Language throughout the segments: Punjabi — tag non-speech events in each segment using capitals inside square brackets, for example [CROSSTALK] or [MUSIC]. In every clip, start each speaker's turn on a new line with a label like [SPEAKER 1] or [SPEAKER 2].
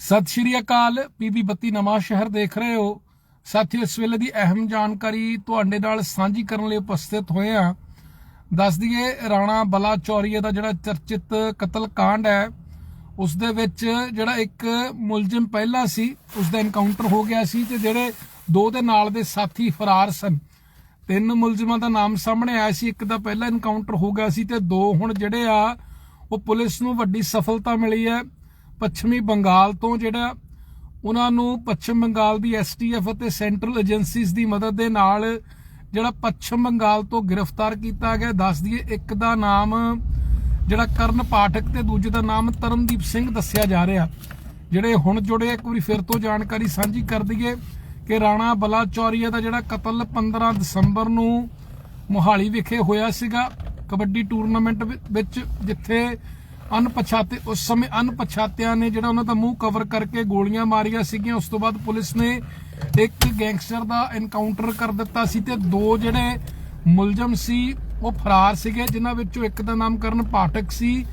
[SPEAKER 1] ਸਤਿ ਸ਼੍ਰੀ ਅਕਾਲ, ਪੀਬੀ ਬੱਤੀ ਨਵਾਂ ਸ਼ਹਿਰ ਦੇਖ ਰਹੇ ਹੋ। ਸਾਥੀਓ, ਇਸ ਵੇਲੇ ਦੀ ਅਹਿਮ ਜਾਣਕਾਰੀ ਤੁਹਾਡੇ ਨਾਲ ਸਾਂਝੀ ਕਰਨ ਲਈ ਉਪਸਥਿਤ ਹੋਏ ਆ ਦੱਸ ਦਈਏ, ਰਾਣਾ ਬਲਾ ਚੌਰੀਏ ਦਾ ਜਿਹੜਾ ਚਰਚਿਤ ਕਤਲ ਕਾਂਡ ਹੈ, ਉਸ ਦੇ ਵਿੱਚ ਜਿਹੜਾ ਇੱਕ ਮੁਲਜ਼ਮ ਪਹਿਲਾ ਸੀ, ਉਸ ਦਾ ਐਨਕਾਊਂਟਰ ਹੋ ਗਿਆ ਸੀ ਤੇ ਜਿਹੜੇ ਦੋ ਦੇ ਨਾਲ ਦੇ ਸਾਥੀ ਫਰਾਰ ਸਨ। ਤਿੰਨ ਮੁਲਜ਼ਮਾਂ ਦਾ ਨਾਮ ਸਾਹਮਣੇ ਆਇਆ ਸੀ, ਇੱਕ ਦਾ ਪਹਿਲਾ ਐਨਕਾਊਂਟਰ ਹੋ ਗਿਆ ਸੀ ਤੇ ਦੋ ਹੁਣ ਜਿਹੜੇ ਆ, ਉਹ ਪੁਲਿਸ ਨੂੰ ਵੱਡੀ ਸਫਲਤਾ ਮਿਲੀ ਹੈ। ਪੱਛਮੀ ਬੰਗਾਲ ਤੋਂ ਜਿਹੜਾ ਉਹਨਾਂ ਨੂੰ ਪੱਛਮ ਬੰਗਾਲ ਦੀ ਐਸਟੀਐਫ ਅਤੇ ਸੈਂਟਰਲ ਏਜੰਸੀਜ਼ ਦੀ ਮਦਦ ਦੇ ਨਾਲ ਜਿਹੜਾ ਪੱਛਮ ਬੰਗਾਲ ਤੋਂ ਗ੍ਰਿਫਤਾਰ ਕੀਤਾ ਗਿਆ। ਦੱਸ ਦਈਏ, ਇੱਕ ਦਾ ਨਾਮ ਜਿਹੜਾ ਕਰਨ ਪਾਠਕ ਤੇ ਦੂਜੇ ਦਾ ਨਾਮ ਤਰਨਦੀਪ ਸਿੰਘ ਦੱਸਿਆ ਜਾ ਰਿਹਾ। ਜਿਹੜੇ ਹੁਣ ਜੁੜੇ, ਇੱਕ ਵਾਰੀ ਫਿਰ ਤੋਂ ਜਾਣਕਾਰੀ ਸਾਂਝੀ ਕਰ ਦਈਏ ਕਿ ਰਾਣਾ ਬਲਾਚੌਰੀਆ ਦਾ ਜਿਹੜਾ ਕਤਲ 15 ਦਸੰਬਰ ਨੂੰ ਮੋਹਾਲੀ ਵਿਖੇ ਹੋਇਆ ਸੀਗਾ। ਕਬੱਡੀ ਟੂਰਨਾਮੈਂਟ ਵਿੱਚ ਜਿੱਥੇ ਅਣਪਛਾਤੇ, ਉਸ ਸਮੇਂ ਅਣਪਛਾਤਿਆਂ ਨੇ ਜਿਹੜਾ ਉਹਨਾਂ ਦਾ ਮੂੰਹ ਕਵਰ ਕਰਕੇ ਗੋਲੀਆਂ ਮਾਰੀਆਂ ਸੀਗੀਆਂ, ਉਸ ਤੋਂ ਬਾਅਦ ਪੁਲਿਸ ਨੇ ਇੱਕ ਗੈਂਗਸਟਰ ਦਾ ਐਨਕਾਊਂਟਰ ਕਰ ਦਿੱਤਾ ਸੀ ਤੇ ਦੋ ਜਿਹੜੇ ਮੁਲਜ਼ਮ ਸੀ, ਉਹ ਫਰਾਰ ਸੀਗੇ, ਜਿਨ੍ਹਾਂ ਵਿੱਚੋਂ ਇੱਕ ਦਾ ਨਾਮ ਕਰਨ ਪਾਠਕ ਸੀ,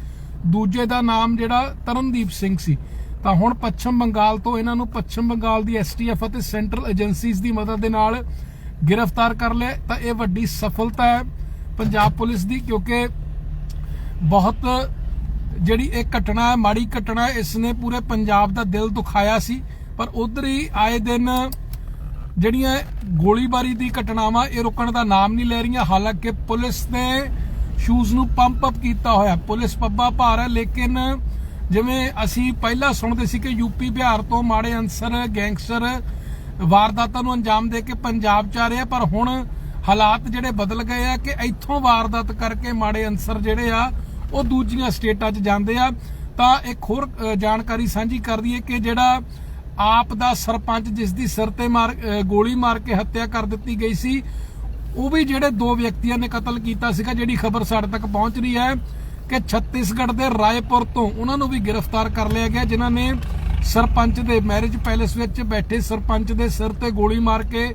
[SPEAKER 1] ਦੂਜੇ ਦਾ ਨਾਮ ਜਿਹੜਾ ਤਰਨਦੀਪ ਸਿੰਘ ਸੀ। ਤਾਂ ਹੁਣ ਪੱਛਮ ਬੰਗਾਲ ਤੋਂ ਇਹਨਾਂ ਨੂੰ ਪੱਛਮ ਬੰਗਾਲ ਦੀ ਐਸਟੀਐਫ ਅਤੇ ਸੈਂਟਰਲ ਏਜੰਸੀਜ਼ ਦੀ ਮਦਦ ਦੇ ਨਾਲ ਗ੍ਰਿਫਤਾਰ ਕਰ ਲਿਆ। ਤਾਂ ਇਹ ਵੱਡੀ ਸਫਲਤਾ ਹੈ ਪੰਜਾਬ ਪੁਲਿਸ ਦੀ, ਕਿਉਂਕਿ ਬਹੁਤ ਜਿਹੜੀ ਇਹ ਘਟਨਾ ਹੈ, ਮਾੜੀ ਘਟਨਾ ਇਸ ਨੇ ਪੂਰੇ ਪੰਜਾਬ ਦਾ ਦਿਲ ਦੁਖਾਇਆ ਸੀ। ਪਰ ਉਧਰ ਹੀ ਆਏ ਦਿਨ ਜਿਹੜੀਆਂ ਗੋਲੀਬਾਰੀ ਦੀ ਘਟਨਾਵਾਂ, ਇਹ ਰੁਕਣ ਦਾ ਨਾਮ ਨਹੀਂ ਲੈ ਰਹੀਆਂ। ਹਾਲਾਂਕਿ ਪੁਲਿਸ ਨੇ ਸ਼ੂਜ਼ ਨੂੰ ਪੰਪ ਅਪ ਕੀਤਾ ਹੋਇਆ। ਪੁਲਿਸ ਪੱਬਾ ਭਾਰ ਹੈ, ਲੇਕਿਨ ਜਿਵੇਂ ਅਸੀਂ ਪਹਿਲਾਂ ਸੁਣਦੇ ਸੀ ਕਿ ਯੂਪੀ ਬਿਹਾਰ ਤੋਂ ਮਾੜੇ ਅਨਸਰ, ਗੈਂਗਸਟਰ ਵਾਰਦਾਤਾਂ ਨੂੰ ਅੰਜਾਮ ਦੇ ਕੇ ਪੰਜਾਬ ਚ ਆ ਰਹੇ ਆ, ਪਰ ਹੁਣ ਹਾਲਾਤ ਜਿਹੜੇ ਬਦਲ ਗਏ ਆ ਕਿ ਇੱਥੋਂ ਵਾਰਦਾਤ ਕਰਕੇ ਮਾੜੇ ਅਨਸਰ ਜਿਹੜੇ ਆ ਉਹ ਦੂਜੀਆਂ ਸਟੇਟਾਂ 'ਚ ਜਾਂਦੇ ਆ, ਤਾਂ ਇੱਕ ਹੋਰ ਜਾਣਕਾਰੀ ਸਾਂਝੀ ਕਰ ਦਈਏ ਕਿ ਜਿਹੜਾ ਆਪ ਦਾ ਸਰਪੰਚ ਜਿਸ ਦੀ ਸਿਰ ਤੇ ਮਾਰ ਗੋਲੀ ਮਾਰ ਕੇ ਹੱਤਿਆ ਕਰ ਦਿੱਤੀ ਗਈ ਸੀ, ਉਹ ਵੀ ਜਿਹੜੇ ਦੋ ਵਿਅਕਤੀਆਂ ਨੇ ਕਤਲ ਕੀਤਾ ਸੀਗਾ, ਜਿਹੜੀ ਖਬਰ ਸਾਡੇ ਤੱਕ ਪਹੁੰਚ ਰਹੀ ਹੈ ਕਿ ਛੱਤੀਸਗੜ੍ਹ ਦੇ ਰਾਏਪੁਰ ਤੋਂ ਉਹਨਾਂ ਨੂੰ ਵੀ ਗ੍ਰਿਫਤਾਰ ਕਰ ਲਿਆ ਗਿਆ, ਜਿਨ੍ਹਾਂ ਨੇ ਸਰਪੰਚ ਦੇ ਮੈਰਿਜ ਪੈਲੇਸ ਵਿੱਚ ਬੈਠੇ ਸਰਪੰਚ ਦੇ ਸਿਰ ਤੇ ਗੋਲੀ ਮਾਰ ਕੇ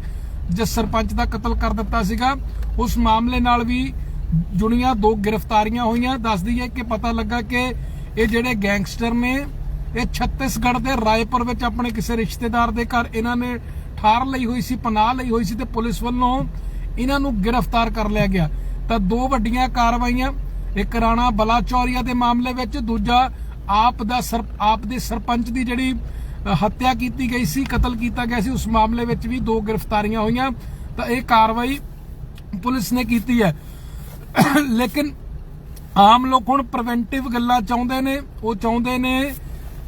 [SPEAKER 1] ਜਿਸ ਸਰਪੰਚ ਦਾ ਕਤਲ ਕਰ ਦਿੱਤਾ ਸੀਗਾ, ਉਸ ਮਾਮਲੇ ਨਾਲ ਵੀ ਜੁਣੀਆਂ ਦੋ ਗ੍ਰਿਫਤਾਰੀਆਂ ਹੋਈਆਂ, ਦੱਸਦੀ ਹੈ ਕਿ ਪਤਾ ਲੱਗਾ ਕਿ ਇਹ ਜਿਹੜੇ ਗੈਂਗਸਟਰ ਨੇ, ਇਹ ਛੱਤੀਸਗੜ੍ਹ ਦੇ ਰਾਏਪੁਰ ਵਿੱਚ ਆਪਣੇ ਕਿਸੇ ਰਿਸ਼ਤੇਦਾਰ ਦੇ ਘਰ ਇਹਨਾਂ ਨੇ ਠਾਰ ਲਈ ਹੋਈ ਸੀ, ਪਨਾਹ ਲਈ ਹੋਈ ਸੀ ਤੇ ਪੁਲਿਸ ਵੱਲੋਂ ਇਹਨਾਂ ਨੂੰ ਗ੍ਰਿਫਤਾਰ ਕਰ ਲਿਆ ਗਿਆ। ਤਾਂ ਦੋ ਵੱਡੀਆਂ ਕਾਰਵਾਈਆਂ, ਇੱਕ ਰਾਣਾ ਬਲਾਚੌਰੀਆ ਦੇ ਮਾਮਲੇ ਵਿੱਚ, ਦੂਜਾ ਆਪ ਦਾ ਸਰ, ਆਪ ਦੇ ਸਰਪੰਚ ਦੀ ਜਿਹੜੀ ਹੱਤਿਆ ਕੀਤੀ ਗਈ ਸੀ, ਕਤਲ ਕੀਤਾ ਗਿਆ ਸੀ, ਉਸ ਮਾਮਲੇ ਵਿੱਚ ਵੀ ਦੋ ਗ੍ਰਿਫਤਾਰੀਆਂ ਹੋਈਆਂ। ਤਾਂ ਇਹ ਕਾਰਵਾਈ ਪੁਲਿਸ ਨੇ ਕੀਤੀ ਹੈ। [COUGHS] ਲੇਕਿਨ ਆਮ ਲੋਕ ਹੁਣ ਪ੍ਰੀਵੈਂਟਿਵ ਗੱਲਾਂ ਚਾਹੁੰਦੇ ਨੇ, ਉਹ ਚਾਹੁੰਦੇ ਨੇ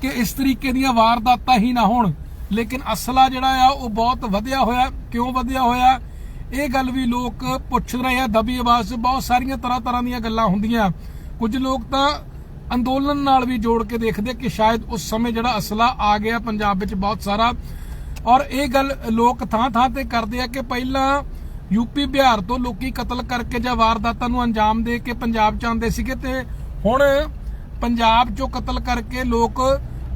[SPEAKER 1] ਕਿ ਇਸ ਤਰੀਕੇ ਦੀਆਂ ਵਾਰਦਾਤਾਂ ਹੀ ਨਾ ਹੋਣ। ਲੇਕਿਨ ਅਸਲਾ ਜਿਹੜਾ ਆ, ਉਹ ਬਹੁਤ ਵਧਿਆ ਹੋਇਆ। ਕਿਉਂ ਵਧਿਆ ਹੋਇਆ? ਇਹ ਗੱਲ ਵੀ ਲੋਕ ਪੁੱਛ ਰਹੇ ਆ, ਦਬੀ ਆਵਾਜ਼ 'ਚ। ਬਹੁਤ ਸਾਰੀਆਂ ਤਰ੍ਹਾਂ ਤਰ੍ਹਾਂ ਦੀਆਂ ਗੱਲਾਂ ਹੁੰਦੀਆਂ। ਕੁਝ ਲੋਕ ਤਾਂ ਅੰਦੋਲਨ ਨਾਲ ਵੀ ਜੋੜ ਕੇ ਦੇਖਦੇ ਕਿ ਸ਼ਾਇਦ ਉਸ ਸਮੇਂ ਜਿਹੜਾ ਅਸਲਾ ਆ ਗਿਆ, ਪੰਜਾਬ ਵਿੱਚ ਬਹੁਤ ਸਾਰਾ। ਔਰ ਇਹ ਗੱਲ ਲੋਕ ਥਾਂ ਥਾਂ ਤੇ ਕਰਦੇ ਆ ਕਿ ਪਹਿਲਾਂ ਯੂਪੀ ਬਿਹਾਰ ਤੋਂ ਲੋਕੀ ਕਤਲ ਕਰਕੇ ਜਾਂ ਵਾਰਦਾਤਾਂ ਨੂੰ ਅੰਜਾਮ ਦੇ ਕੇ ਪੰਜਾਬ ਚ ਆਉਂਦੇ ਸੀਗੇ ਤੇ ਹੁਣ ਪੰਜਾਬ ਚੋਂ ਕਤਲ ਕਰਕੇ ਲੋਕ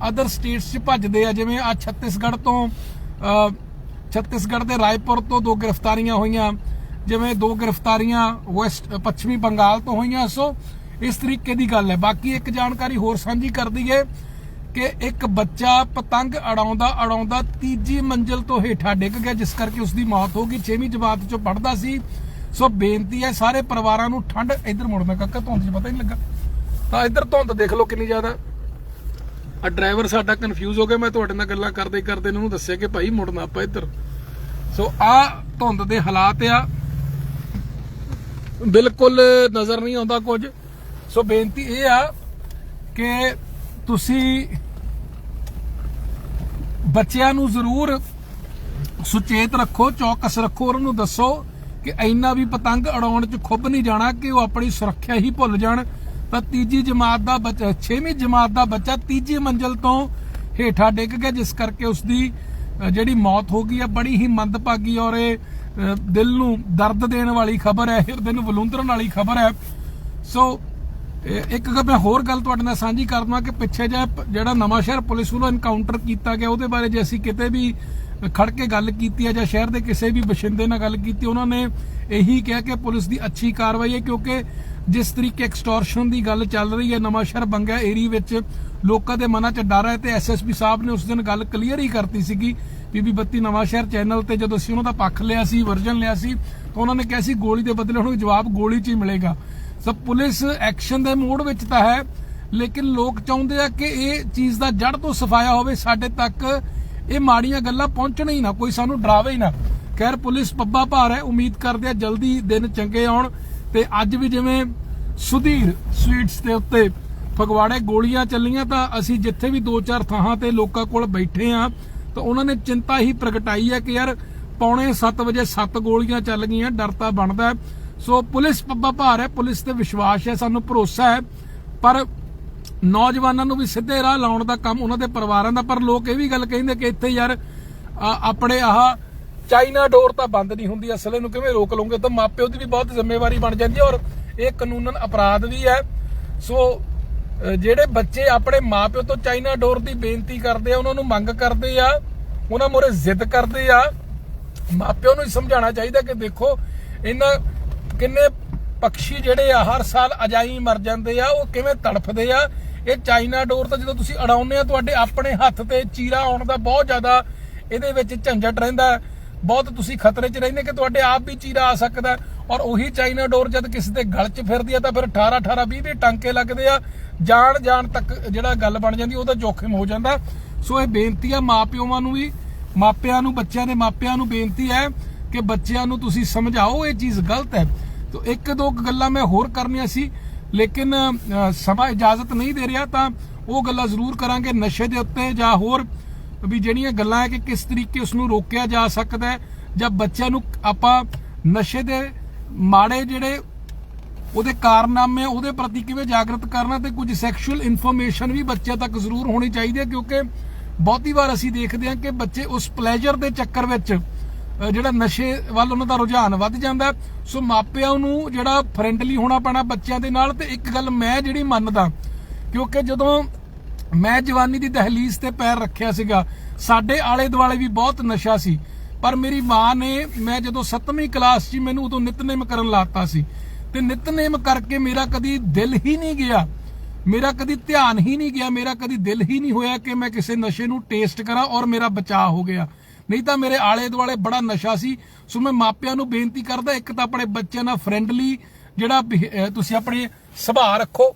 [SPEAKER 1] ਅਦਰ ਸਟੇਟਸ 'ਚ ਭੱਜਦੇ ਆ, ਜਿਵੇਂ ਆ ਛੱਤੀਸਗੜ੍ਹ ਤੋਂ ਛੱਤੀਸਗੜ੍ਹ ਦੇ ਰਾਏਪੁਰ ਤੋਂ ਦੋ ਗ੍ਰਿਫਤਾਰੀਆਂ ਹੋਈਆਂ, ਜਿਵੇਂ ਦੋ ਗ੍ਰਿਫਤਾਰੀਆਂ ਵੈਸਟ ਪੱਛਮੀ ਬੰਗਾਲ ਤੋਂ ਹੋਈਆਂ, ਸੋ ਇਸ ਤਰੀਕੇ ਦੀ ਗੱਲ ਹੈ। ਬਾਕੀ ਇੱਕ ਜਾਣਕਾਰੀ ਹੋਰ ਸਾਂਝੀ ਕਰ ਦਈਏ ਕਿ ਇੱਕ ਬੱਚਾ ਪਤੰਗ ਅੜਾਉਂਦਾ ਅੜਾਉਂਦਾ ਤੀਜੀ ਮੰਜ਼ਲ ਤੋਂ ਹੇਠਾਂ ਡਿੱਗ ਗਿਆ, ਜਿਸ ਕਰਕੇ ਉਸ ਦੀ ਮੌਤ ਹੋ ਗਈ। 6ਵੀਂ ਜਮਾਤ ਚੋਂ ਪੜ੍ਹਦਾ ਸੀ। ਸੋ ਬੇਨਤੀ ਹੈ ਸਾਰੇ ਪਰਿਵਾਰਾਂ ਨੂੰ, ਠੰਡ ਇੱਧਰ ਮੁੜਨਾ ਕਾਕਾ ਧੁੰਦ 'ਚ ਪਤਾ ਨਹੀਂ ਲੱਗਾ। ਤਾਂ ਇੱਧਰ ਧੁੰਦ ਦੇਖ ਲਓ ਕਿੰਨੀ ਜ਼ਿਆਦਾ। ਆ ਡਰਾਈਵਰ ਸਾਡਾ ਕਨਫਿਊਜ਼ ਹੋ ਗਿਆ। ਮੈਂ ਤੁਹਾਡੇ ਨਾਲ ਗੱਲਾਂ ਕਰਦੇ ਕਰਦੇ ਇਹਨੂੰ ਦੱਸਿਆ ਕਿ ਭਾਈ ਮੁੜਨਾ ਆਪਾਂ ਇੱਧਰ। ਸੋ ਆ ਧੁੰਦ ਦੇ ਹਾਲਾਤ ਆ। ਬਿਲਕੁਲ ਨਜ਼ਰ ਨਹੀਂ ਆਉਂਦਾ ਕੁਝ। ਸੋ ਬੇਨਤੀ ਇਹ ਆ ਕਿ ਤੁਸੀਂ ਬੱਚਿਆਂ ਨੂੰ ਜ਼ਰੂਰ ਸੁਚੇਤ ਰੱਖੋ, ਚੌਕਸ ਰੱਖੋ, ਉਹਨਾਂ ਨੂੰ ਦੱਸੋ ਕਿ ਇੰਨਾ ਵੀ ਪਤੰਗ ਅੜਾਉਣ 'ਚ ਖੁੱਬ ਨਹੀਂ ਜਾਣਾ ਕਿ ਉਹ ਆਪਣੀ ਸੁਰੱਖਿਆ ਹੀ ਭੁੱਲ ਜਾਣ। ਤਾਂ ਤੀਜੀ ਜਮਾਤ ਦਾ ਬੱਚਾ 6ਵੀਂ ਜਮਾਤ ਦਾ ਬੱਚਾ ਤੀਜੀ ਮੰਜ਼ਲ ਤੋਂ ਹੇਠਾਂ ਡਿੱਗ ਗਿਆ, ਜਿਸ ਕਰਕੇ ਉਸ ਦੀ ਜਿਹੜੀ ਮੌਤ ਹੋ ਗਈ ਹੈ ਬੜੀ ਹੀ ਮੰਦਭਾਗੀ ਔਰ ਇਹ ਦਿਲ ਨੂੰ ਦਰਦ ਦੇਣ ਵਾਲੀ ਖਬਰ ਹੈ, ਹਿਰਦੇ ਨੂੰ ਵਲੂੰਦਰਨ ਵਾਲੀ ਖਬਰ ਹੈ। ਸੋ ਇੱਕ ਗੱਲ ਮੈਂ ਹੋਰ ਗੱਲ ਤੁਹਾਡੇ ਨਾਲ ਸਾਂਝੀ ਕਰਦਾ ਕਿ ਪਿੱਛੇ ਜਿਹਾ ਜਿਹੜਾ ਨਵਾਂ ਸ਼ਹਿਰ ਪੁਲਿਸ ਵੱਲੋਂ ਐਨਕਾਊਂਟਰ ਕੀਤਾ ਗਿਆ, ਉਹਦੇ ਬਾਰੇ ਜੇ ਅਸੀਂ ਕਿਤੇ ਵੀ ਖੜ ਕੇ ਗੱਲ ਕੀਤੀ ਹੈ ਜਾਂ ਸ਼ਹਿਰ ਦੇ ਕਿਸੇ ਵੀ ਬਸ਼ਿੰਦੇ ਨਾਲ ਗੱਲ ਕੀਤੀ, ਉਹਨਾਂ ਨੇ ਇਹੀ ਕਿਹਾ ਕਿ ਪੁਲਿਸ ਦੀ ਅੱਛੀ ਕਾਰਵਾਈ ਹੈ ਕਿਉਂਕਿ ਜਿਸ ਤਰੀਕੇ ਐਕਸਟੋਰਸ਼ਨ ਦੀ ਗੱਲ ਚੱਲ ਰਹੀ ਹੈ, ਨਵਾਂ ਸ਼ਹਿਰ ਬੰਗਾ ਏਰੀਆ ਵਿੱਚ ਲੋਕਾਂ ਦੇ ਮਨਾਂ 'ਚ ਡਰ ਹੈ ਤੇ ਐਸਐਸਪੀ ਸਾਹਿਬ ਨੇ ਉਸ ਦਿਨ ਗੱਲ ਕਲੀਅਰ ਹੀ ਕਰਤੀ ਸੀਗੀ ਬੀਬੀ ਬੱਤੀ ਨਵਾਂ ਸ਼ਹਿਰ ਚੈਨਲ ਤੇ ਜਦੋਂ ਅਸੀਂ ਉਹਨਾਂ ਦਾ ਪੱਖ ਲਿਆ ਸੀ ਵਰਜਨ ਲਿਆ ਸੀ, ਤਾਂ ਉਹਨਾਂ ਨੇ ਕਿਹਾ ਸੀ ਗੋਲੀ ਦੇ ਬਦਲੇ ਹੁਣ ਜਵਾਬ ਗੋਲੀ 'ਚ ਹੀ ਮਿਲੇਗਾ। ਸੋ ਪੁਲਿਸ ਐਕਸ਼ਨ ਦੇ ਮੋਡ ਵਿੱਚ ਤਾਂ ਹੈ, ਲੇਕਿਨ ਲੋਕ ਚਾਹੁੰਦੇ ਆ ਕਿ ਇਹ ਚੀਜ਼ ਦਾ ਜੜ ਤੋਂ ਸਫਾਇਆ ਹੋਵੇ, ਸਾਡੇ ਤੱਕ ਇਹ ਮਾੜੀਆਂ ਗੱਲਾਂ ਪਹੁੰਚਣ ਹੀ ਨਾ, ਕੋਈ ਸਾਨੂੰ ਡਰਾਵੇ ਹੀ ਨਾ ਖੈਰ, ਪੁਲਿਸ ਪੱਬਾ ਭਾਰ ਹੈ, ਉਮੀਦ ਕਰਦੇ ਆ ਜਲਦੀ ਦਿਨ ਚੰਗੇ ਆਉਣ ਤੇ ਅੱਜ ਵੀ ਜਿਵੇਂ ਸੁਧੀਰ ਸਵੀਟਸ ਦੇ ਉੱਤੇ ਫਗਵਾੜੇ ਗੋਲੀਆਂ ਚੱਲੀਆਂ, ਤਾਂ ਅਸੀਂ ਜਿੱਥੇ ਵੀ ਦੋ ਚਾਰ ਥਾਂ ਤੇ ਲੋਕਾਂ ਕੋਲ ਬੈਠੇ ਆ ਤਾਂ ਉਹਨਾਂ ਨੇ ਚਿੰਤਾ ਹੀ ਪ੍ਰਗਟਾਈ ਹੈ ਕਿ ਯਾਰ, ਪੌਣੇ 7 ਵਜੇ 7 ਗੋਲੀਆਂ ਚੱਲ ਗਈਆਂ, ਡਰ ਤਾਂ ਬਣਦਾ ਹੈ। ਸੋ ਪੁਲਿਸ ਪੱਬਾ ਭਾਰ ਹੈ, ਪੁਲਿਸ ਤੇ ਵਿਸ਼ਵਾਸ ਹੈ, ਸਾਨੂੰ ਭਰੋਸਾ ਹੈ। ਪਰ ਨੌਜਵਾਨਾਂ ਨੂੰ ਵੀ ਸਿੱਧੇ ਰਾਹ ਲਾਉਣ ਦਾ ਕੰਮ ਉਹਨਾਂ ਦੇ ਪਰਿਵਾਰਾਂ ਦਾ, ਪਰ ਲੋਕ ਇਹ ਵੀ ਗੱਲ ਕਹਿੰਦੇ ਕਿ ਇੱਥੇ ਯਾਰ ਆਪਣੇ ਆਹ ਚਾਈਨਾ ਡੋਰ ਤਾਂ ਬੰਦ ਨਹੀਂ ਹੁੰਦੀ, ਅਸਲੇ ਨੂੰ ਕਿਵੇਂ ਰੋਕ ਲਓਗੇ? ਤਾਂ ਮਾਪਿਓ ਦੀ ਵੀ ਬਹੁਤ ਜ਼ਿੰਮੇਵਾਰੀ ਬਣ ਜਾਂਦੀ ਹੈ ਔਰ ਇਹ ਕਾਨੂੰਨਨ ਅਪਰਾਧ ਵੀ ਹੈ। ਸੋ ਜਿਹੜੇ ਬੱਚੇ ਆਪਣੇ ਮਾਪਿਓ ਤੋਂ ਚਾਈਨਾ ਡੋਰ ਦੀ ਬੇਨਤੀ ਕਰਦੇ ਆ, ਉਹਨਾਂ ਨੂੰ ਮੰਗ ਕਰਦੇ ਆ, ਉਹਨਾਂ ਮੋਰੇ ਜ਼ਿੱਦ ਕਰਦੇ ਆ, ਮਾਪਿਓ ਨੂੰ ਸਮਝਾਉਣਾ ਚਾਹੀਦਾ ਕਿ ਦੇਖੋ, ਇਹਨਾਂ ਕਿੰਨੇ ਪੰਛੀ ਜਿਹੜੇ ਆ ਹਰ ਸਾਲ ਅਜਾਈ ਮਰ ਜਾਂਦੇ ਆ, ਉਹ ਕਿਵੇਂ ਤੜਫਦੇ ਆ? ਇਹ ਚਾਈਨਾ ਡੋਰ ਤਾਂ ਜਦੋਂ ਤੁਸੀਂ ਅੜਾਉਂਦੇ ਆ, ਤੁਹਾਡੇ ਆਪਣੇ ਹੱਥ ਤੇ ਚੀਰਾ ਆਉਣ ਦਾ ਬਹੁਤ ਜ਼ਿਆਦਾ ਇਹਦੇ ਵਿੱਚ ਝੰਜਟ ਰਹਿੰਦਾ ਬਹੁਤ ਤੁਸੀਂ ਖਤਰੇ 'ਚ ਰਹਿੰਦੇ ਕਿ ਤੁਹਾਡੇ ਆਪ ਵੀ ਚੀਰਾ ਆ ਸਕਦਾ ਔਰ ਉਹੀ ਚਾਈਨਾ ਡੋਰ ਜਦ ਕਿਸੇ ਦੇ ਗਲ 'ਚ ਫਿਰਦੀ ਆ, ਤਾਂ ਫਿਰ 18 18 20 20 ਟਾਂਕੇ ਲੱਗਦੇ ਆ। ਜਾਣ ਜਾਣ ਤੱਕ ਜਿਹੜਾ ਗੱਲ ਬਣ ਜਾਂਦੀ, ਉਹਦਾ ਜੋਖਮ ਹੋ ਜਾਂਦਾ। ਸੋ ਇਹ ਬੇਨਤੀ ਆ ਮਾਪਿਓਆਂ ਨੂੰ ਵੀ, ਮਾਪਿਆਂ ਨੂੰ, ਬੱਚਿਆਂ ਦੇ ਮਾਪਿਆਂ ਨੂੰ ਬੇਨਤੀ ਹੈ ਕਿ ਬੱਚਿਆਂ ਨੂੰ ਤੁਸੀਂ ਸਮਝਾਓ, ਇਹ ਚੀਜ਼ ਗਲਤ ਹੈ। ਤੋ ਇੱਕ ਦੋ ਗੱਲਾਂ ਮੈਂ ਹੋਰ ਕਰਨੀਆਂ ਸੀ, ਲੇਕਿਨ ਸਮਾਂ ਇਜਾਜ਼ਤ ਨਹੀਂ ਦੇ ਰਿਹਾ, ਤਾਂ ਉਹ ਗੱਲਾਂ ਜ਼ਰੂਰ ਕਰਾਂਗੇ ਨਸ਼ੇ ਦੇ ਉੱਤੇ ਜਾਂ ਹੋਰ ਵੀ ਜਿਹੜੀਆਂ ਗੱਲਾਂ ਹੈ ਕਿ ਕਿਸ ਤਰੀਕੇ ਉਸ ਨੂੰ ਰੋਕਿਆ ਜਾ ਸਕਦਾ ਹੈ, ਜਾਂ ਬੱਚਿਆਂ ਨੂੰ ਆਪਾਂ ਨਸ਼ੇ ਦੇ ਮਾੜੇ ਜਿਹੜੇ ਉਹਦੇ ਕਾਰਨਾਮੇ, ਉਹਦੇ ਪ੍ਰਤੀ ਕਿਵੇਂ ਜਾਗਰਤ ਕਰਨਾ ਤੇ ਕੁਝ ਸੈਕਸ਼ੂਅਲ ਇਨਫੋਰਮੇਸ਼ਨ ਵੀ ਬੱਚਿਆਂ ਤੱਕ ਜ਼ਰੂਰ ਹੋਣੀ ਚਾਹੀਦੀ ਹੈ, ਕਿਉਂਕਿ ਬਹੁਤੀ ਵਾਰ ਅਸੀਂ ਦੇਖਦੇ ਹਾਂ ਕਿ ਬੱਚੇ ਉਸ ਪਲੇਜਰ ਦੇ ਚੱਕਰ ਵਿੱਚ ਜਿਹੜਾ ਨਸ਼ੇ ਵੱਲ ਉਹਨਾਂ ਦਾ ਰੁਝਾਨ ਵੱਧ ਜਾਂਦਾ, ਸੋ ਮਾਪਿਆਂ ਨੂੰ ਜਿਹੜਾ ਫਰੈਂਡਲੀ ਹੋਣਾ ਪੈਣਾ ਬੱਚਿਆਂ ਦੇ ਨਾਲ, ਤੇ ਇੱਕ ਗੱਲ ਮੈਂ ਜਿਹੜੀ ਮੰਨਦਾ, ਕਿਉਂਕਿ ਜਦੋਂ ਮੈਂ ਜਵਾਨੀ ਦੀ ਦਹਲੀਜ਼ ਤੇ ਪੈਰ ਰੱਖਿਆ ਸੀਗਾ, ਸਾਡੇ ਆਲੇ ਦੁਆਲੇ ਵੀ ਬਹੁਤ ਨਸ਼ਾ ਸੀ, ਪਰ ਮੇਰੀ ਮਾਂ ਨੇ, ਮੈਂ ਜਦੋਂ 7ਵੀਂ ਕਲਾਸ 'ਚ ਮੈਨੂੰ ਉਦੋਂ ਨਿਤਨੇਮ ਕਰਨ ਲਾਤਾ ਸੀ, ਤੇ ਨਿਤਨੇਮ ਕਰਕੇ ਮੇਰਾ ਕਦੀ ਦਿਲ ਹੀ ਨਹੀਂ ਗਿਆ, ਮੇਰਾ ਕਦੀ ਧਿਆਨ ਹੀ ਨਹੀਂ ਗਿਆ, ਮੇਰਾ ਕਦੀ ਦਿਲ ਹੀ ਨਹੀਂ ਹੋਇਆ ਕਿ ਮੈਂ ਕਿਸੇ ਨਸ਼ੇ ਨੂੰ ਟੇਸਟ ਕਰਾਂ ਔਰ ਮੇਰਾ ਬਚਾਅ ਹੋ ਗਿਆ। ਨਹੀਂ ਤਾਂ ਮੇਰੇ ਆਲੇ ਦੁਆਲੇ ਬੜਾ ਨਸ਼ਾ ਸੀ ਸੋ ਮੈਂ ਮਾਪਿਆਂ ਨੂੰ ਬੇਨਤੀ ਕਰਦਾ ਇੱਕ ਤਾਂ ਆਪਣੇ ਬੱਚਿਆਂ ਨਾਲ ਫਰੈਂਡਲੀ ਜਿਹੜਾ ਤੁਸੀਂ ਆਪਣੇ ਸੁਭਾਅ ਰੱਖੋ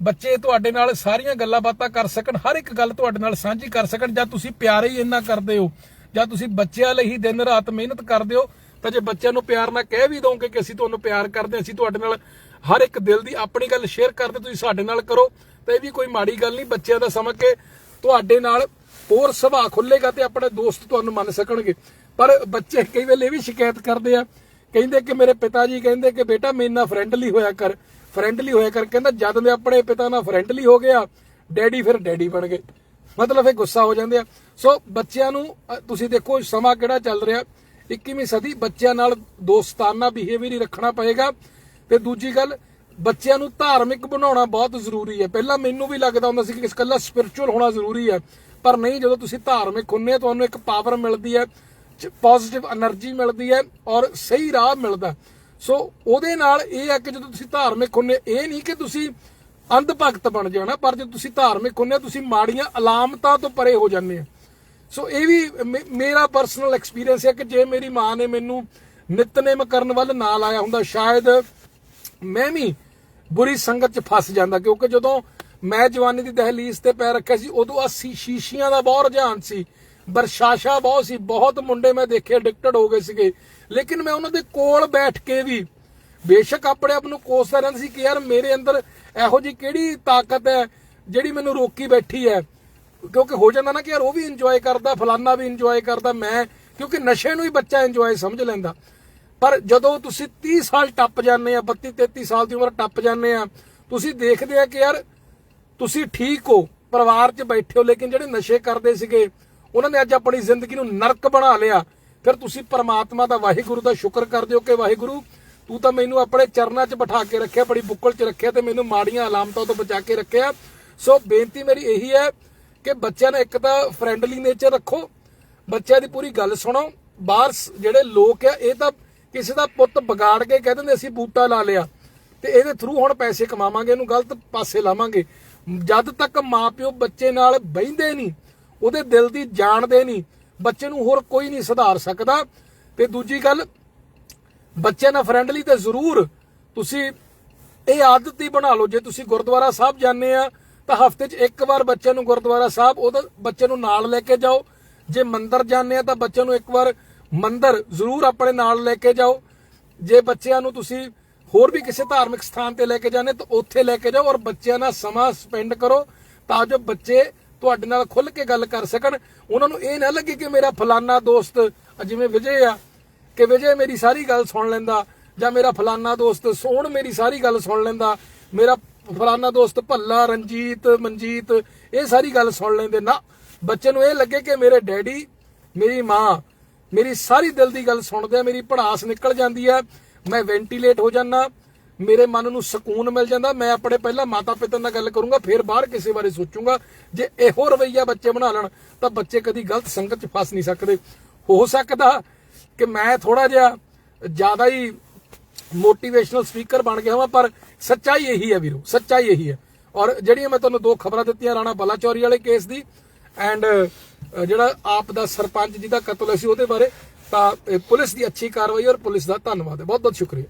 [SPEAKER 1] ਬੱਚੇ ਤੁਹਾਡੇ ਨਾਲ ਸਾਰੀਆਂ ਗੱਲਾਂ ਬਾਤਾਂ ਕਰ ਸਕਣ ਹਰ ਇੱਕ ਗੱਲ ਤੁਹਾਡੇ ਨਾਲ ਸਾਂਝੀ ਕਰ ਸਕਣ ਜਾਂ ਤੁਸੀਂ ਪਿਆਰ ਹੀ ਇੰਨਾ ਕਰਦੇ ਹੋ ਜਾਂ ਤੁਸੀਂ ਬੱਚਿਆਂ ਲਈ ਹੀ ਦਿਨ ਰਾਤ ਮਿਹਨਤ ਕਰਦੇ ਹੋ ਤਾਂ ਜੇ ਬੱਚਿਆਂ ਨੂੰ ਪਿਆਰ ਨਾਲ ਕਹਿ ਵੀ ਦੋਗੇ ਕਿ ਅਸੀਂ ਤੁਹਾਨੂੰ ਪਿਆਰ ਕਰਦੇ ਹਾਂ, ਅਸੀਂ ਤੁਹਾਡੇ ਨਾਲ ਹਰ ਇੱਕ ਦਿਲ ਦੀ ਆਪਣੀ ਗੱਲ ਸ਼ੇਅਰ ਕਰਦੇ ਤੁਸੀਂ ਸਾਡੇ ਨਾਲ ਕਰੋ ਤਾਂ ਇਹ ਵੀ ਕੋਈ ਮਾੜੀ ਗੱਲ ਨਹੀਂ ਬੱਚਿਆਂ ਦਾ ਸਮਝ ਕੇ ਤੁਹਾਡੇ ਨਾਲ ਹੋਰ ਸੁਭਾਅ ਖੁੱਲੇਗਾ ਤੇ ਆਪਣੇ ਦੋਸਤ ਤੁਹਾਨੂੰ ਮੰਨ ਸਕਣਗੇ। ਪਰ ਬੱਚੇ ਕਈ ਵੇਲੇ ਵੀ ਸ਼ਿਕਾਇਤ ਕਰਦੇ ਆ। ਕਹਿੰਦੇ ਕਿ ਮੇਰੇ ਪਿਤਾ ਜੀ ਕਹਿੰਦੇ ਕਿ ਬੇਟਾ ਮੇਰੇ ਨਾਲ ਫਰੈਂਡਲੀ ਹੋਇਆ ਕਰ ਫਰੈਂਡਲੀ ਹੋਇਆ ਕਰ। ਕਹਿੰਦਾ ਜਦ ਮੈਂ ਆਪਣੇ ਪਿਤਾ ਨਾਲ ਫਰੈਂਡਲੀ ਹੋ ਗਿਆ, ਡੈਡੀ ਫਿਰ ਡੈਡੀ ਬਣ ਗਏ। ਮਤਲਬ ਇਹ ਗੁੱਸਾ ਹੋ ਜਾਂਦੇ ਆ। ਸੋ ਬੱਚਿਆਂ ਨੂੰ ਤੁਸੀਂ ਦੇਖੋ ਸਮਾਂ ਕਿਹੜਾ ਚੱਲ ਰਿਹਾ। 21ਵੀਂ ਸਦੀ ਬੱਚਿਆਂ ਨਾਲ ਦੋਸਤਾਨਾ ਬਿਹੇਵੀਅਰ ਹੀ ਰੱਖਣਾ ਪਏਗਾ। ਤੇ ਦੂਜੀ ਗੱਲ, ਬੱਚਿਆਂ ਨੂੰ ਧਾਰਮਿਕ ਬਣਾਉਣਾ ਬਹੁਤ ਜ਼ਰੂਰੀ ਹੈ। ਪਹਿਲਾਂ ਮੈਨੂੰ ਵੀ ਲੱਗਦਾ ਹੁੰਦਾ ਸੀ ਕਿ ਇਸ ਕੱਲਾ ਸਪਿਰਚੁਅਲ ਹੋਣਾ ਜ਼ਰੂਰੀ ਹੈ। ਪਰ ਨਹੀਂ, ਜਦੋਂ ਤੁਸੀਂ ਧਾਰਮਿਕ ਹੁੰਨੇ ਤੁਹਾਨੂੰ ਇੱਕ ਪਾਵਰ ਮਿਲਦੀ ਹੈ ਪੋਜ਼ਿਟਿਵ એનર્ਜੀ ਮਿਲਦੀ ਹੈ ਔਰ ਸਹੀ ਰਾਹ ਮਿਲਦਾ ਸੋ ਉਹਦੇ ਨਾਲ ਇਹ ਹੈ ਕਿ ਜਦੋਂ ਤੁਸੀਂ ਧਾਰਮਿਕ ਹੁੰਨੇ ਇਹ ਨਹੀਂ ਕਿ ਤੁਸੀਂ ਅੰਧ ਭਗਤ ਬਣ ਜਾਣਾ ਪਰ ਜੇ ਤੁਸੀਂ ਧਾਰਮਿਕ ਹੁੰਨੇ ਤੁਸੀਂ ਮਾੜੀਆਂ ਅਲਾਮਤਾਂ ਤੋਂ ਪਰੇ ਹੋ ਜਾਂਦੇ ਆ ਸੋ ਇਹ ਵੀ ਮੇਰਾ ਪਰਸਨਲ ਐਕਸਪੀਰੀਅੰਸ ਹੈ ਕਿ ਜੇ ਮੇਰੀ ਮਾਂ ਨੇ ਮੈਨੂੰ ਨਿਤਨੇਮ ਕਰਨ ਵੱਲ ਨਾ ਲਾਇਆ ਹੁੰਦਾ, ਸ਼ਾਇਦ ਮੈਂ ਵੀ ਬੁਰੀ ਸੰਗਤ 'ਚ ਫਸ ਜਾਂਦਾ, ਕਿਉਂਕਿ ਜਦੋਂ ਮੈਂ ਜਵਾਨੀ ਦੀ ਦਹਲੀਜ਼ ਤੇ ਪੈਰ ਰੱਖਿਆ ਸੀ, ਉਦੋਂ ਅਸੀਂ ਸ਼ੀਸ਼ੀਆਂ ਦਾ ਬਹੁਤ ਰੁਝਾਨ ਸੀ, ਬਰਸ਼ਾਸ਼ਾ ਬਹੁਤ ਸੀ, ਬਹੁਤ ਮੁੰਡੇ ਮੈਂ ਦੇਖੇ ਐਡਿਕਟਡ ਹੋ ਗਏ ਸੀਗੇ। ਲੇਕਿਨ ਮੈਂ ਉਹਨਾਂ ਦੇ ਕੋਲ ਬੈਠ ਕੇ ਵੀ ਬੇਸ਼ੱਕ ਆਪਣੇ ਆਪ ਨੂੰ ਕੋਸਦਾ ਰਹਿੰਦਾ ਸੀ ਕਿ ਯਾਰ ਮੇਰੇ ਅੰਦਰ ਇਹੋ ਜੀ ਕਿਹੜੀ ਤਾਕਤ ਹੈ ਜਿਹੜੀ ਮੈਨੂੰ ਰੋਕੀ ਬੈਠੀ ਹੈ। ਕਿਉਂਕਿ ਹੋ ਜਾਂਦਾ ਨਾ ਕਿ ਯਾਰ ਉਹ ਵੀ ਇੰਜੋਏ ਕਰਦਾ, ਫਲਾਨਾ ਵੀ ਇੰਜੋਏ ਕਰਦਾ, ਮੈਂ, ਕਿਉਂਕਿ ਨਸ਼ੇ ਨੂੰ ਹੀ ਬੱਚਾ ਇੰਜੋਏ ਸਮਝ ਲੈਂਦਾ। ਪਰ ਜਦੋਂ ਤੁਸੀਂ 30 ਸਾਲ ਟੱਪ ਜਾਂਦੇ ਆ 32 33 ਸਾਲ ਦੀ ਉਮਰ ਟੱਪ ਜਾਂਦੇ ਆ, ਤੁਸੀਂ ਦੇਖਦੇ ਆ ਕਿ ਯਾਰ ਤੁਸੀਂ ਠੀਕ ਹੋ, ਪਰਿਵਾਰ 'ਚ ਬੈਠੇ ਹੋ, ਲੇਕਿਨ ਜਿਹੜੇ ਨਸ਼ੇ ਕਰਦੇ ਸੀਗੇ, ਉਹਨਾਂ ਨੇ ਅੱਜ ਆਪਣੀ ਜ਼ਿੰਦਗੀ ਨੂੰ ਨਰਕ ਬਣਾ ਲਿਆ। ਫਿਰ ਤੁਸੀਂ ਪਰਮਾਤਮਾ ਦਾ ਵਾਹਿਗੁਰੂ ਦਾ ਸ਼ੁਕਰ ਕਰਦੇ ਹੋ ਕਿ ਵਾਹਿਗੁਰੂ, ਤੂੰ ਤਾਂ ਮੈਨੂੰ ਆਪਣੇ ਚਰਨਾਂ 'ਚ ਬਿਠਾ ਕੇ ਰੱਖਿਆ, ਬੜੀ ਬੁੱਕਲ 'ਚ ਰੱਖਿਆ ਤੇ ਮੈਨੂੰ ਮਾੜੀਆਂ ਅਲਾਮਤਾਂ ਤੋਂ ਬਚਾ ਕੇ ਰੱਖਿਆ। ਸੋ ਬੇਨਤੀ ਮੇਰੀ ਇਹੀ ਹੈ ਕਿ ਬੱਚਿਆਂ ਨੂੰ ਇੱਕ ਤਾਂ ਫਰੈਂਡਲੀ ਨੇਚਰ ਰੱਖੋ। ਬੱਚਿਆਂ ਦੀ ਪੂਰੀ ਗੱਲ ਸੁਣੋ। ਬਾਹਰ ਜਿਹੜੇ ਲੋਕ ਆ, ਇਹ ਤਾਂ ਕਿਸੇ ਦਾ ਪੁੱਤ ਵਿਗਾੜ ਕੇ ਕਹਿ ਦਿੰਦੇ, ਅਸੀਂ ਬੂਟਾ ਲਾ ਲਿਆ। ਤੇ ਇਹਦੇ ਥਰੂ ਹੁਣ ਪੈਸੇ ਕਮਾਵਾਂਗੇ, ਇਹਨੂੰ ਗਲਤ ਪਾਸੇ ਲਾਵਾਂਗੇ। ਜਦ ਤੱਕ ਮਾਪਿਓ ਬੱਚੇ ਨਾਲ ਬਹਿੰਦੇ ਨਹੀਂ, ਉਹਦੇ ਦਿਲ ਦੀ ਜਾਣਦੇ ਨਹੀਂ, ਬੱਚੇ ਨੂੰ ਹੋਰ ਕੋਈ ਨਹੀਂ ਸੁਧਾਰ ਸਕਦਾ। ਤੇ ਦੂਜੀ ਗੱਲ, ਬੱਚਿਆਂ ਨਾਲ ਫਰੈਂਡਲੀ ਤੇ ਜ਼ਰੂਰ ਤੁਸੀਂ ਇਹ ਆਦਤ ਹੀ ਬਣਾ ਲਓ। ਜੇ ਤੁਸੀਂ ਗੁਰਦੁਆਰਾ ਸਾਹਿਬ ਜਾਂਦੇ ਆ, ਤਾਂ ਹਫ਼ਤੇ 'ਚ ਇੱਕ ਵਾਰ ਬੱਚੇ ਨੂੰ ਗੁਰਦੁਆਰਾ ਸਾਹਿਬ, ਉਹਦਾ ਬੱਚੇ ਨੂੰ ਨਾਲ ਲੈ ਕੇ ਜਾਓ। ਜੇ ਮੰਦਰ ਜਾਂਦੇ ਆ, ਤਾਂ ਬੱਚੇ ਨੂੰ ਇੱਕ ਵਾਰ ਮੰਦਰ ਜ਼ਰੂਰ ਆਪਣੇ ਨਾਲ ਲੈ ਕੇ ਜਾਓ। ਜੇ ਬੱਚਿਆਂ ਨੂੰ ਤੁਸੀਂ ਹੋਰ ਵੀ ਕਿਸੇ ਧਾਰਮਿਕ ਸਥਾਨ ਤੇ ਲੈ ਕੇ ਜਾਣੇ, ਤਾਂ ਉੱਥੇ ਲੈ ਕੇ ਜਾਓ ਔਰ ਬੱਚਿਆਂ ਨਾਲ ਸਮਾਂ ਸਪੈਂਡ ਕਰੋ ਤਾਂ ਜੋ ਬੱਚੇ ਤੁਹਾਡੇ ਨਾਲ ਖੁੱਲ ਕੇ ਗੱਲ ਕਰ ਸਕਣ। ਉਹਨਾਂ ਨੂੰ ਇਹ ਨਾ ਲੱਗੇ ਕਿ ਮੇਰਾ ਫਲਾਨਾ ਦੋਸਤ ਜਿਵੇਂ ਵਿਜੇ ਆ, ਕਿ ਵਿਜੇ ਮੇਰੀ ਸਾਰੀ ਗੱਲ ਸੁਣ ਲੈਂਦਾ ਜਾਂ ਮੇਰਾ ਫਲਾਨਾ ਦੋਸਤ ਸੋਹਣ ਮੇਰੀ ਸਾਰੀ ਗੱਲ ਸੁਣ ਲੈਂਦਾ, ਮੇਰਾ ਫਲਾਨਾ ਦੋਸਤ ਭੱਲਾ, ਰਣਜੀਤ, ਮਨਜੀਤ, ਇਹ ਸਾਰੀ ਗੱਲ ਸੁਣ ਲੈਂਦੇ। ਨਾ, ਬੱਚੇ ਨੂੰ ਇਹ ਲੱਗੇ ਕਿ ਮੇਰੇ ਡੈਡੀ, ਮੇਰੀ ਮਾਂ, ਮੇਰੀ ਸਾਰੀ ਦਿਲ ਦੀ ਗੱਲ ਸੁਣਦੇ ਆ, ਮੇਰੀ ਪੜਾਸ ਨਿਕਲ ਜਾਂਦੀ ਹੈ ਮੈਂ ਵੈਂਟੀਲੇਟ ਹੋ ਜਾਂਦਾ, ਮੇਰੇ ਮਨ ਨੂੰ ਸਕੂਨ ਮਿਲ ਜਾਂਦਾ, ਮੈਂ ਆਪਣੇ ਪਹਿਲਾਂ ਮਾਤਾ ਪਿਤਾ ਨਾਲ ਗੱਲ ਕਰੂੰਗਾ, ਫਿਰ ਬਾਹਰ ਕਿਸੇ ਬਾਰੇ ਸੋਚੂੰਗਾ। ਜੇ ਇਹੋ ਰਵਈਆ ਬੱਚੇ ਬਣਾ ਲੈਣ, ਤਾਂ ਬੱਚੇ ਕਦੀ ਗਲਤ ਸੰਗਤ 'ਚ ਫਸ ਨਹੀਂ ਸਕਦੇ। ਹੋ ਸਕਦਾ ਕਿ ਮੈਂ ਥੋੜਾ ਜਿਹਾ ਜ਼ਿਆਦਾ ਹੀ ਮੋਟੀਵੇਸ਼ਨਲ ਸਪੀਕਰ ਬਣ ਗਿਆ ਹਾਂ, ਪਰ ਸੱਚਾਈ ਇਹੀ ਹੈ ਵੀਰੋ, ਸੱਚਾਈ ਇਹੀ ਹੈ। ਔਰ ਜਿਹੜੀਆਂ ਮੈਂ ਤੁਹਾਨੂੰ ਦੋ ਖਬਰਾਂ ਦਿੱਤੀਆਂ, ਰਾਣਾ ਬਲਾਚੌਰੀ ਵਾਲੇ ਕੇਸ ਦੀ ਐਂਡ ਜਿਹੜਾ ਆਪ ਦਾ ਸਰਪੰਚ ਜਿਹਦਾ ਕਤਲ ਸੀ ਉਹਦੇ ਬਾਰੇ ਤਾਂ ਪੁਲਿਸ ਦੀ ਅੱਛੀ ਕਾਰਵਾਈ ਔਰ ਪੁਲਿਸ ਦਾ ਧੰਨਵਾਦ ਹੈ। ਬਹੁਤ ਬਹੁਤ ਸ਼ੁਕਰੀਆ।